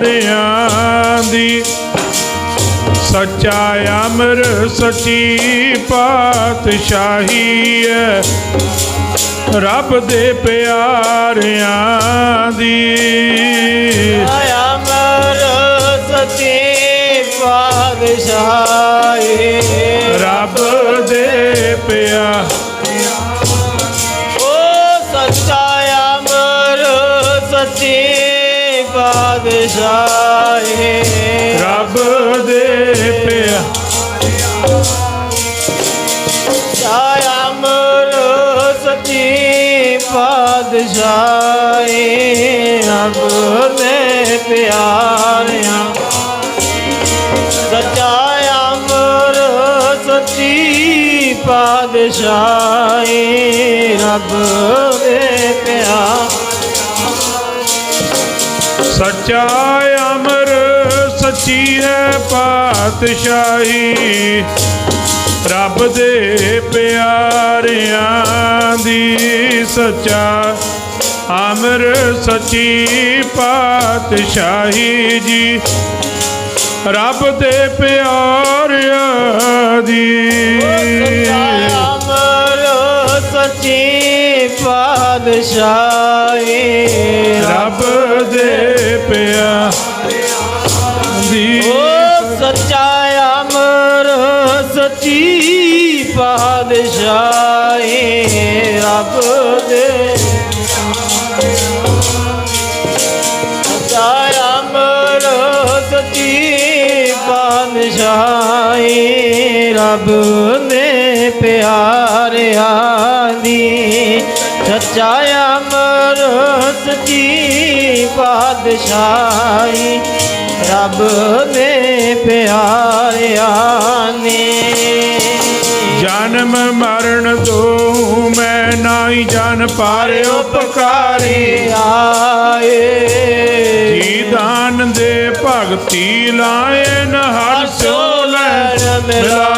ਪਿਆਰਿਆਂ ਦੀ। ਸੱਚਾ ਅਮਰ ਸੱਚੀ ਪਾਤਸ਼ਾਹੀ ਹੈ। ਰੱਬ ਦੇ ਪਿਆਰਿਆਂ ਦੀ। ਅਮਰ ਸਤੀ ਪਾਦਸ਼ਾਹੀ ਰੱਬ ਦੇ ਪਿਆ ਪਾਦਸ਼ਾਹੀ ਰੱਬ ਦੇ ਪਿਆ। ਸੱਚਾ ਅਮਰ ਸਤੀ ਪਾਦਸ਼ਾਹੀ ਰੱਬ ਦੇ ਪਿਆਰਿਆਂ ਸੱਚਾ ਅਮਰ ਸੱਚੀ ਪਾਦਸ਼ਾਹੀ ਰੱਬ ਸੱਚਾ ਅਮਰ, ਸੱਚੀ ਹੈ ਪਾਤਸ਼ਾਹੀ। ਰੱਬ ਦੇ ਪਿਆਰਿਆਂ ਦੀ ਸੱਚਾ ਅਮਰ, ਸੱਚੀ ਪਾਤਸ਼ਾਹੀ ਜੀ। ਰੱਬ ਦੇ ਪਿਆਰਿਆਂ ਦੀ। ਪਾਦਸ਼ਾਹੀ ਰੱਬ ਦੇ ਪਿਆ ਦੀ ਓ ਸੱਚਾ ਅਮਰ ਸੱਚੀ ਪਾਦਸ਼ਾਹੀ ਰੱਬ ਦੇ ਸੱਚਾ ਅਮਰ ਸੱਚੀ ਪਾਦਸ਼ਾਹੀ ਰੱਬ ਨੇ ਪਿਆਰਿਆਂ ਸੱਚਾ ਅਮਰ ਸੱਚੀ ਪਾਦਸ਼ਾਹੀ ਰੱਬ ਨੇ ਪਿਆਰਿਆਂ ਨੇ। ਜਨਮ ਮਰਨ ਦੋ ਮੈਂ ਨਾਹੀ ਜਨ ਪਰ ਉਪਕਾਰੀ ਆਏ। ਜੀ ਦਾਨ ਦੇ ਭਗਤੀ ਲਾਏ ਨ ਹਰ ਸੋ ਲੈ ਮਿਲਾ